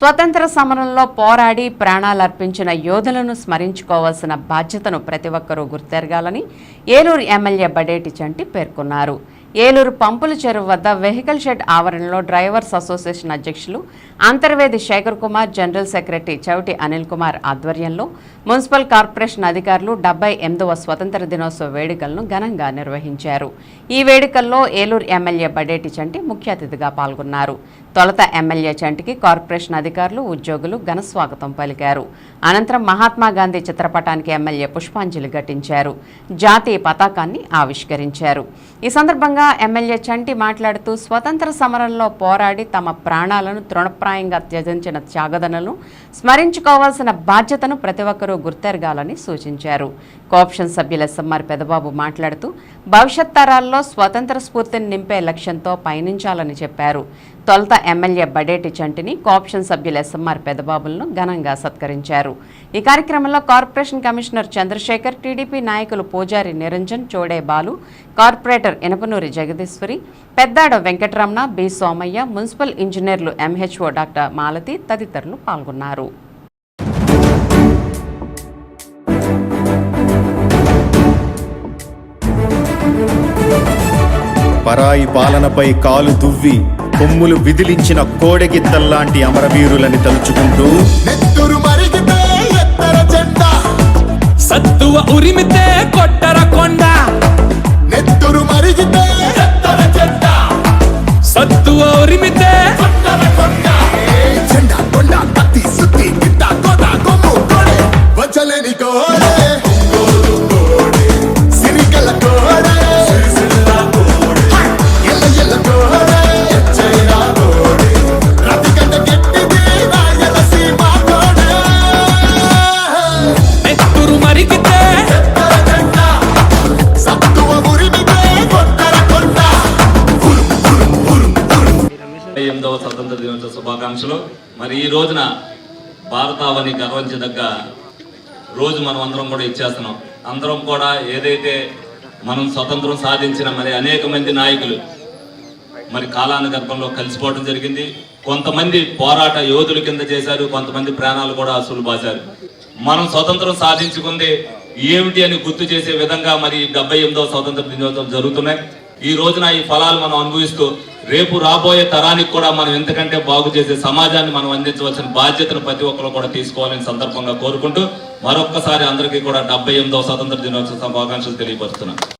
స్వతంత్ర సమరంలో పోరాడి ప్రాణాలర్పించిన యోధులను స్మరించుకోవాల్సిన బాధ్యతను ప్రతి ఒక్కరూ గుర్తెరగాలని ఏలూరు ఎమ్మెల్యే బడేటి చంటి పేర్కొన్నారు. ఏలూరు పంపుల చెరువు వద్ద వెహికల్ షెడ్ ఆవరణలో డ్రైవర్స్ అసోసియేషన్ అధ్యక్షులు అంతర్వేది శేఖర్ కుమార్ జనరల్ సెక్రటరీ చౌటి అనిల్ కుమార్ ఆధ్వర్యంలో మున్సిపల్ కార్పొరేషన్ అధికారులు డెబ్బై ఎనిమిదవ స్వతంత్ర దినోత్సవ వేడుకలను ఘనంగా నిర్వహించారు. ఈ వేడుకల్లో ఏలూరు ఎమ్మెల్యే బడేటి చంటి ముఖ్య అతిథిగా పాల్గొన్నారు. తొలత ఎమ్మెల్యే చంటికి కార్పొరేషన్ అధికారులు ఉద్యోగులు ఘన స్వాగతం పలికారు. అనంతరం మహాత్మా గాంధీ చిత్రపటానికి ఎమ్మెల్యే పుష్పాంజలి ఘటించారు. జాతీయ పతాకాన్ని ఆవిష్కరించారు. ఈ సందర్భంగా ఎమ్మెల్యే చంటి మాట్లాడుతూ స్వతంత్ర సమరంలో పోరాడి తమ ప్రాణాలను తృణప్రాయంగా త్యజించిన త్యాగదనలను స్మరించుకోవాల్సిన బాధ్యతను ప్రతి ఒక్కరూ గుర్తెరగాలని సూచించారు. కోఆప్షన్ సభ్యుల ఎస్ఎంఆర్ పెదబాబు మాట్లాడుతూ భవిష్యత్ తరాల్లో స్వతంత్ర స్ఫూర్తిని నింపే లక్ష్యంతో పయనించాలని చెప్పారు. తొలుత ఎమ్మెల్యే బడేటి చంటిని కోఆప్షన్ సభ్యులు ఎస్ఎంఆర్ పెదబాబులను ఘనంగా సత్కరించారు. ఈ కార్యక్రమంలో కార్పొరేషన్ కమిషనర్ చంద్రశేఖర్ టీడీపీ నాయకులు పూజారి Niranjan Chode Balu corporator Inapanuri Jagadeeswari Peddada Venkataramana B Somaiah municipal ఇంజనీర్లు ఎంహెచ్ఓ డాక్టర్ మాలతి తదితరులు పాల్గొన్నారు. పరాయి పాలనపై కాలు దువ్వి కొమ్ములు విదిలించిన కోడెగిత్తల్లాంటి అమరవీరులని తలుచుకుంటూ నెత్తురు మరిగితే ఎత్తర జెండా. సత్తువ ఉరిమితే కొట్టర కొండ. నెత్తురు మరిగితే ఎత్తర జెండా. సత్తువ ఉరిమితే కొట్టర కొండ. ఏ జెండా కొండ కత్తి సుత్తి గిట్ట కోట కొమ్ము కోడే. వచ్చలేని కోడు. ఎనిమిదవ స్వతంత్ర దినోత్సవ శుభాకాంక్షలు. మరి ఈ రోజున భారతావని గర్వించదగ్గ రోజు మనం అందరం కూడా ఇచ్చేస్తున్నాం. అందరం కూడా ఏదైతే మనం స్వతంత్రం సాధించిన మరి అనేక మంది నాయకులు మరి కాలానుగర్భంలో కలిసిపోవడం జరిగింది. కొంతమంది పోరాట యోధుల కింద చేశారు కొంతమంది ప్రాణాలు కూడా అసలు బాశారు మనం స్వతంత్రం సాధించుకుంది ఏమిటి అని గుర్తు చేసే విధంగా మరి డెబ్బై ఎనిమిదవ స్వాతంత్ర దినోత్సవం జరుగుతున్నాయి. ఈ రోజున ఈ ఫలాలు మనం అనుభవిస్తూ రేపు రాబోయే తరానికి కూడా మనం ఎంతకంటే బాగు చేసే సమాజాన్ని మనం అందించవలసిన బాధ్యతను ప్రతి ఒక్కరు కూడా తీసుకోవాలని సందర్భంగా కోరుకుంటూ మరొక్కసారి అందరికీ కూడా డెబ్బై ఎనిమిదవ స్వాతంత్ర దినోత్సవ శుభాకాంక్షలు తెలియపరుస్తున్నాను.